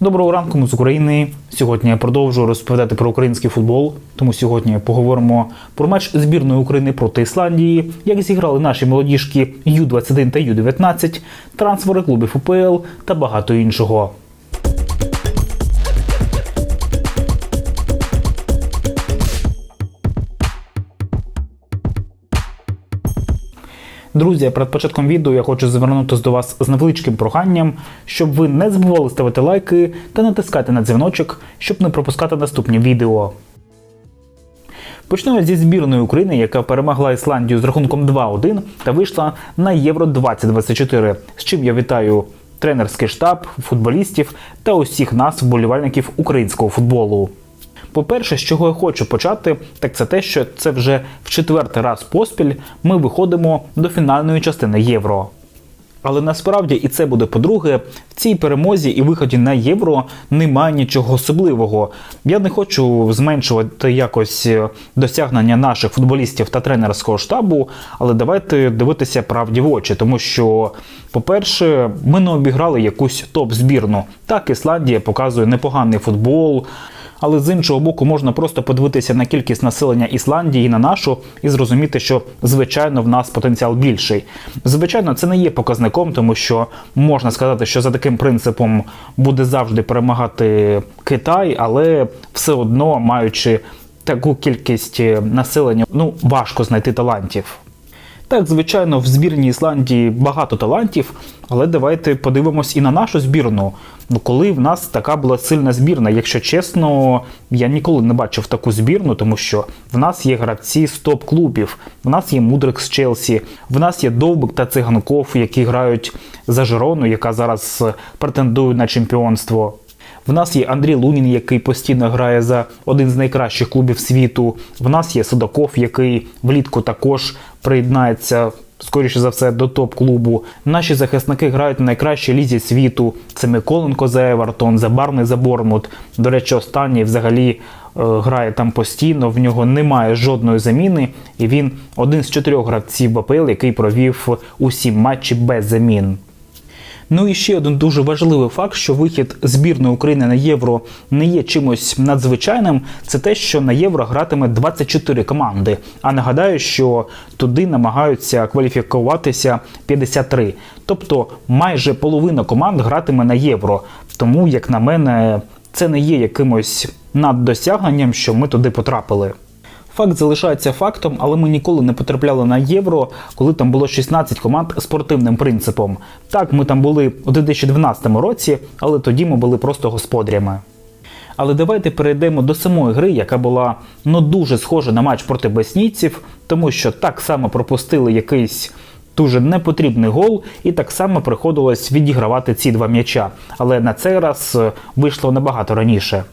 Доброго ранку, ми з України. Сьогодні я продовжую розповідати про український футбол. Тому сьогодні поговоримо про матч збірної України проти Ісландії, як зіграли наші молодіжки Ю-21 та Ю-19, трансфери клубів УПЛ та багато іншого. Друзі, перед початком відео я хочу звернутися до вас з невеличким проханням, щоб ви не забували ставити лайки та натискати на дзвіночок, щоб не пропускати наступні відео. Почнемо зі збірної України, яка перемогла Ісландію з рахунком 2-1 та вийшла на Євро 2024, з чим я вітаю тренерський штаб, футболістів та усіх нас, вболівальників українського футболу. По-перше, з чого я хочу почати, так це те, що це вже в четвертий раз поспіль ми виходимо до фінальної частини євро. Але насправді і це буде по-друге, в цій перемозі і виході на євро немає нічого особливого. Я не хочу зменшувати якось е, досягнення наших футболістів та тренерського штабу, але давайте дивитися правді в очі, тому що, по-перше, ми не обіграли якусь топ-збірну. Так, Ісландія показує непоганий футбол. Але з іншого боку, можна просто подивитися на кількість населення Ісландії і на нашу і зрозуміти, що звичайно в нас потенціал більший. Звичайно, це не є показником, тому що можна сказати, що за таким принципом буде завжди перемагати Китай, але все одно маючи таку кількість населення, ну важко знайти талантів. Так, звичайно, в збірній Ісландії багато талантів, але давайте подивимось і на нашу збірну. Ну, коли в нас така була сильна збірна, якщо чесно, я ніколи не бачив таку збірну, тому що в нас є гравці з топ-клубів, в нас є Мудрик з Челсі, в нас є Довбик та Циганков, які грають за Жирону, яка зараз претендує на чемпіонство. В нас є Андрій Лунін, який постійно грає за один з найкращих клубів світу. В нас є Судаков, який влітку також приєднається. Скоріше за все до топ-клубу. Наші захисники грають на найкращій лізі світу. Це Миколенко за Евертон, Забарний за Бормут. До речі, останній взагалі е, грає там постійно. В нього немає жодної заміни, і він один з чотирьох гравців БПЛ, який провів усі матчі без замін. Ну і ще один дуже важливий факт, що вихід збірної України на євро не є чимось надзвичайним. Це те, що на євро гратиме 24 команди. А нагадаю, що туди намагаються кваліфікуватися 53. Тобто майже половина команд гратиме на євро. Тому, як на мене, це не є якимось наддосягненням, що ми туди потрапили. Факт залишається фактом, але ми ніколи не потрапляли на євро, коли там було 16 команд спортивним принципом. Так, ми там були у 2012 році, але тоді ми були просто господарями. Але давайте перейдемо до самої гри, яка була ну дуже схожа на матч проти боснійців, тому що так само пропустили якийсь дуже непотрібний гол, і так само приходилось відігравати ці два м'яча. Але на цей раз вийшло набагато раніше.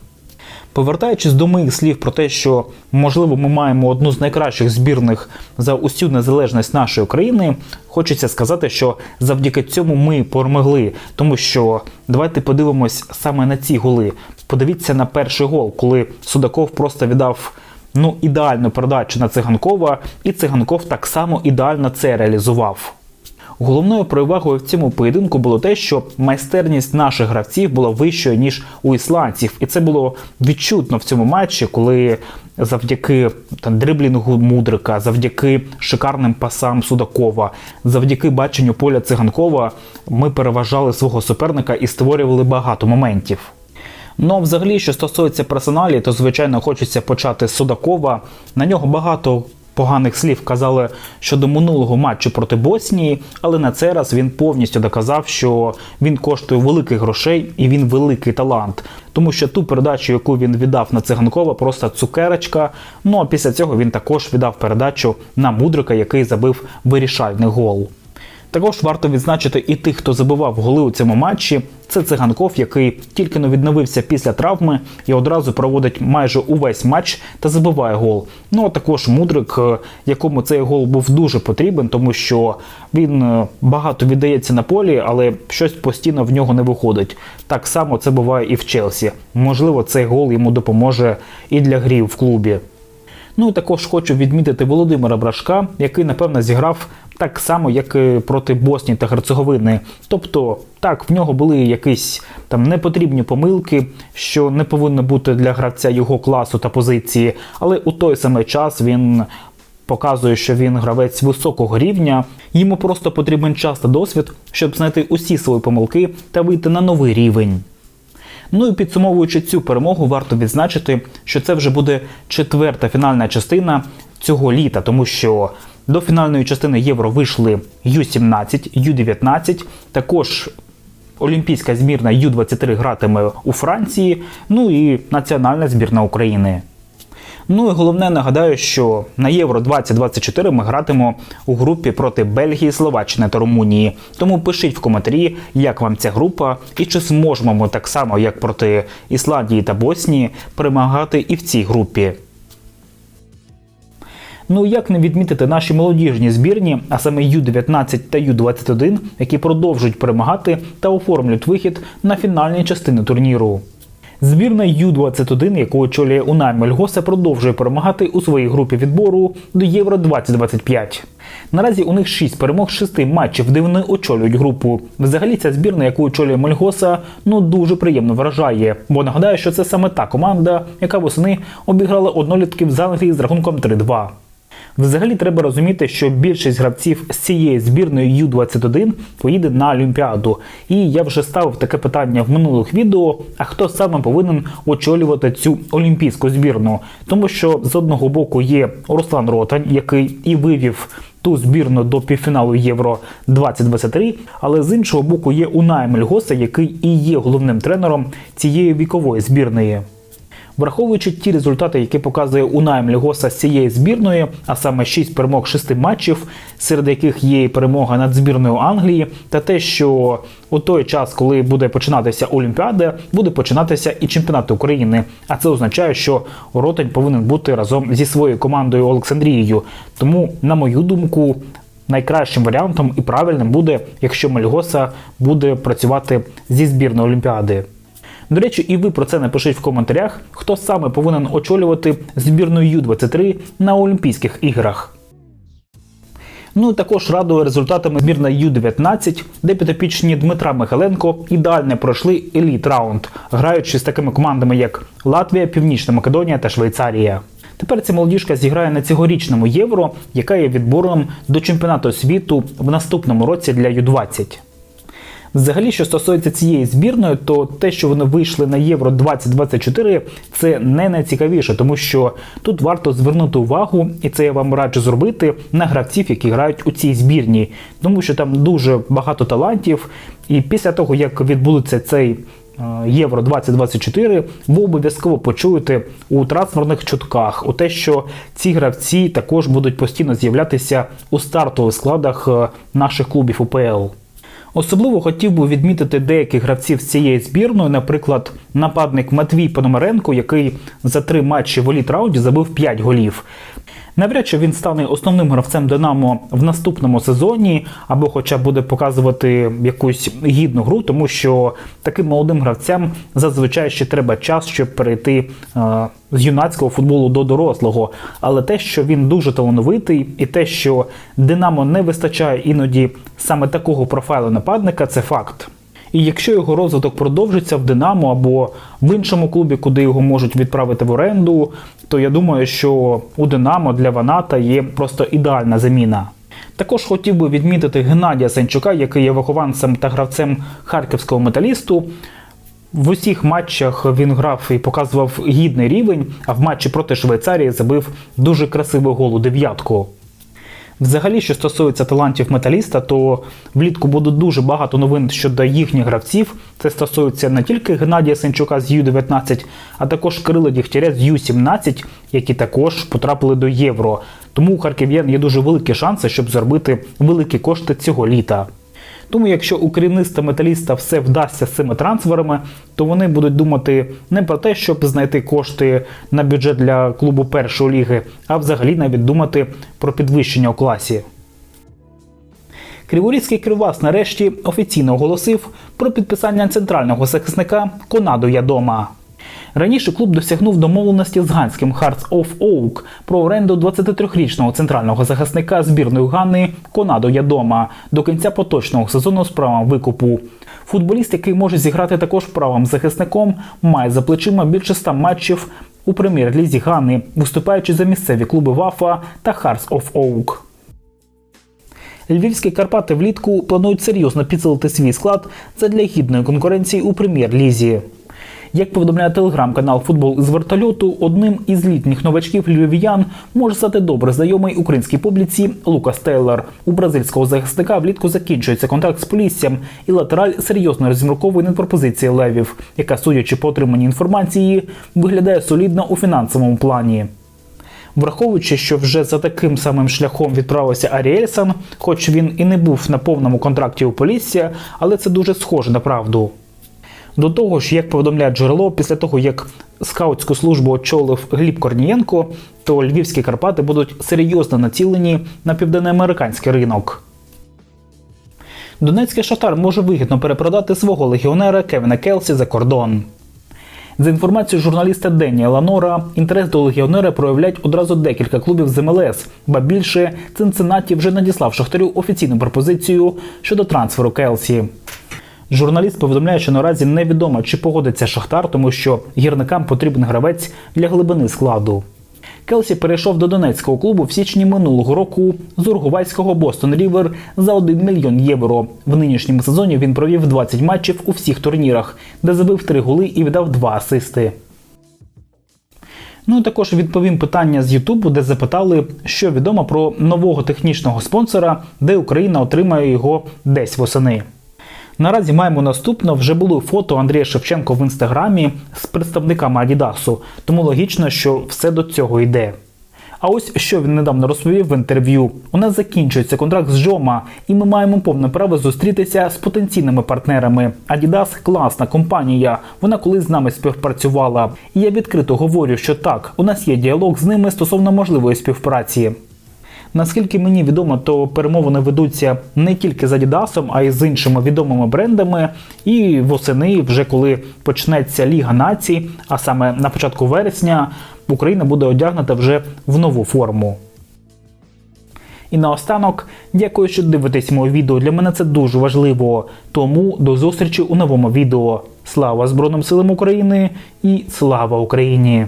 Повертаючись до моїх слів про те, що можливо ми маємо одну з найкращих збірних за усю незалежність нашої країни, хочеться сказати, що завдяки цьому ми перемогли. Тому що давайте подивимось саме на ці голи. Подивіться на перший гол, коли Судаков просто віддав ну ідеальну передачу на циганкова, і циганков так само ідеально це реалізував. Головною перевагою в цьому поєдинку було те, що майстерність наших гравців була вищою ніж у ісландців, і це було відчутно в цьому матчі, коли завдяки там, дриблінгу мудрика, завдяки шикарним пасам Судакова, завдяки баченню поля циганкова, ми переважали свого суперника і створювали багато моментів. Ну, взагалі, що стосується персоналі, то звичайно хочеться почати з Судакова. На нього багато поганих слів казали щодо минулого матчу проти Боснії, але на цей раз він повністю доказав, що він коштує великих грошей і він великий талант. Тому що ту передачу, яку він віддав на циганкова, просто цукерочка. Ну а після цього він також віддав передачу на мудрика, який забив вирішальний гол. Також варто відзначити і тих, хто забивав голи у цьому матчі. Це циганков, який тільки но відновився після травми і одразу проводить майже увесь матч та забиває гол. Ну а також мудрик, е, якому цей гол був дуже потрібен, тому що він е, багато віддається на полі, але щось постійно в нього не виходить. Так само це буває і в Челсі. Можливо, цей гол йому допоможе і для грів в клубі. Ну і також хочу відмітити Володимира Брашка, який, напевно, зіграв так само, як і проти Боснії та Герцеговини. Тобто, так, в нього були якісь там непотрібні помилки, що не повинно бути для гравця його класу та позиції, але у той самий час він. Показує, що він гравець високого рівня, йому просто потрібен час та досвід, щоб знайти усі свої помилки та вийти на новий рівень. Ну і підсумовуючи цю перемогу, варто відзначити, що це вже буде четверта фінальна частина цього літа, тому що до фінальної частини Євро вийшли Ю-17, Ю-19, також Олімпійська збірна Ю-23 гратиме у Франції, ну і національна збірна України. Ну і головне нагадаю, що на Євро 2024 ми гратимо у групі проти Бельгії, Словаччини та Румунії. Тому пишіть в коментарі, як вам ця група, і чи зможемо ми так само, як проти Ісландії та Боснії, перемагати і в цій групі. Ну як не відмітити наші молодіжні збірні, а саме Ю-19 та Ю-21, які продовжують перемагати та оформлюють вихід на фінальні частини турніру. Збірна Ю-21, яку очолює Унай Мельгоса, продовжує перемагати у своїй групі відбору до Євро 2025. Наразі у них 6 перемог з 6 матчів, де вони очолюють групу. Взагалі ця збірна, яку очолює Мельгоса, ну дуже приємно вражає. Бо нагадаю, що це саме та команда, яка восени обіграла однолітків з Англії з рахунком 3-2. Взагалі треба розуміти, що більшість гравців з цієї збірної Ю-21 поїде на Олімпіаду. І я вже ставив таке питання в минулих відео: а хто саме повинен очолювати цю олімпійську збірну? Тому що з одного боку є Руслан Ротань, який і вивів ту збірну до півфіналу Євро 2023, але з іншого боку є Унай Мельгоса, який і є головним тренером цієї вікової збірної. Враховуючи ті результати, які показує Унаєм Лігоса з цієї збірної, а саме 6 перемог 6 матчів, серед яких є і перемога над збірною Англії, та те, що у той час, коли буде починатися Олімпіада, буде починатися і чемпіонат України. А це означає, що Ротень повинен бути разом зі своєю командою Олександрією. Тому, на мою думку, найкращим варіантом і правильним буде, якщо Мельгоса буде працювати зі збірної Олімпіади. До речі, і ви про це напишіть в коментарях, хто саме повинен очолювати збірну Ю-23 на Олімпійських іграх. Ну і також радує результатами збірна Ю-19, де підопічні Дмитра Михайленко ідеально пройшли еліт раунд, граючи з такими командами, як Латвія, Північна Македонія та Швейцарія. Тепер ця молодіжка зіграє на цьогорічному євро, яка є відбором до чемпіонату світу в наступному році для Ю-20. Взагалі, що стосується цієї збірної, то те, що вони вийшли на Євро 2024, це не найцікавіше, тому що тут варто звернути увагу, і це я вам раджу зробити на гравців, які грають у цій збірні, тому що там дуже багато талантів. І після того, як відбудеться цей е, Євро 2024, ви обов'язково почуєте у трансферних чутках, у те, що ці гравці також будуть постійно з'являтися у стартових складах е, наших клубів УПЛ. Особливо хотів би відмітити деяких гравців з цієї збірної, наприклад, нападник Матвій Пономаренко, який за три матчі в еліт раунді забив 5 голів. Навряд чи він стане основним гравцем Динамо в наступному сезоні, або хоча б буде показувати якусь гідну гру, тому що таким молодим гравцям зазвичай ще треба час, щоб перейти е, з юнацького футболу до дорослого. Але те, що він дуже талановитий, і те, що Динамо не вистачає іноді саме такого профайлу нападника, це факт. І якщо його розвиток продовжиться в Динамо або в іншому клубі, куди його можуть відправити в оренду, то я думаю, що у Динамо для Ваната є просто ідеальна заміна. Також хотів би відмітити Геннадія Санчука, який є вихованцем та гравцем харківського металісту. В усіх матчах він грав і показував гідний рівень, а в матчі проти Швейцарії забив дуже красивий гол у дев'ятку. Взагалі, що стосується талантів металіста, то влітку буде дуже багато новин щодо їхніх гравців. Це стосується не тільки Геннадія Сенчука з Ю-19, а також Кирила Дігтяря з Ю-17, які також потрапили до євро. Тому у харків'ян є дуже великі шанси, щоб заробити великі кошти цього літа. Тому, якщо у керівництва металіста все вдасться з цими трансферами, то вони будуть думати не про те, щоб знайти кошти на бюджет для клубу першої ліги, а взагалі навіть думати про підвищення у класі. Криворізький Кривбас нарешті офіційно оголосив про підписання центрального захисника Конаду Ядома. Раніше клуб досягнув домовленості з ганським Hearts of Oak про оренду 23-річного центрального захисника збірної Гани Конадо Ядома до кінця поточного сезону з правом викупу. Футболіст, який може зіграти також правим захисником, має за плечима більше 100 матчів у прем'єр-лізі Гани, виступаючи за місцеві клуби Вафа та Hearts of Oak. Львівські Карпати влітку планують серйозно підсилити свій склад задля гідної конкуренції у прем'єр-лізі. Як повідомляє телеграм-канал Футбол з вертольоту, одним із літніх новачків львів'ян може стати добре знайомий українській публіці Лукас Тейлор. У бразильського захисника влітку закінчується контракт з поліссям, і латераль серйозно розмірковує над пропозиції левів, яка, судячи по отриманій інформації, виглядає солідно у фінансовому плані. Враховуючи, що вже за таким самим шляхом відправився Аріельсон, хоч він і не був на повному контракті у Полісся, але це дуже схоже на правду. До того ж, як повідомляє джерело, після того як скаутську службу очолив Гліб Корнієнко, то львівські Карпати будуть серйозно націлені на південноамериканський ринок. Донецький шахтар може вигідно перепродати свого легіонера Кевіна Келсі за кордон. За інформацією журналіста Деніела Нора, інтерес до легіонера проявляють одразу декілька клубів з МЛС, ба більше Цинциннаті вже надіслав Шахтарю офіційну пропозицію щодо трансферу Келсі. Журналіст повідомляє, що наразі невідомо, чи погодиться Шахтар, тому що гірникам потрібен гравець для глибини складу. Келсі перейшов до донецького клубу в січні минулого року з уругвайського Бостон Рівер за 1 мільйон євро. В нинішньому сезоні він провів 20 матчів у всіх турнірах, де забив 3 голи і віддав 2 асисти. Ну і також відповім питання з Ютубу, де запитали, що відомо про нового технічного спонсора, де Україна отримає його десь восени. Наразі маємо наступне. Вже були фото Андрія Шевченко в інстаграмі з представниками Адідасу, тому логічно, що все до цього йде. А ось що він недавно розповів в інтерв'ю: у нас закінчується контракт з Жома, і ми маємо повне право зустрітися з потенційними партнерами. Адідас класна компанія. Вона колись з нами співпрацювала. І я відкрито говорю, що так, у нас є діалог з ними стосовно можливої співпраці. Наскільки мені відомо, то перемовини ведуться не тільки з Адідасом, а й з іншими відомими брендами. І восени, вже коли почнеться Ліга націй, а саме на початку вересня, Україна буде одягнута вже в нову форму. І наостанок, дякую, що дивитесь моє відео. Для мене це дуже важливо. Тому до зустрічі у новому відео. Слава Збройним силам України і слава Україні!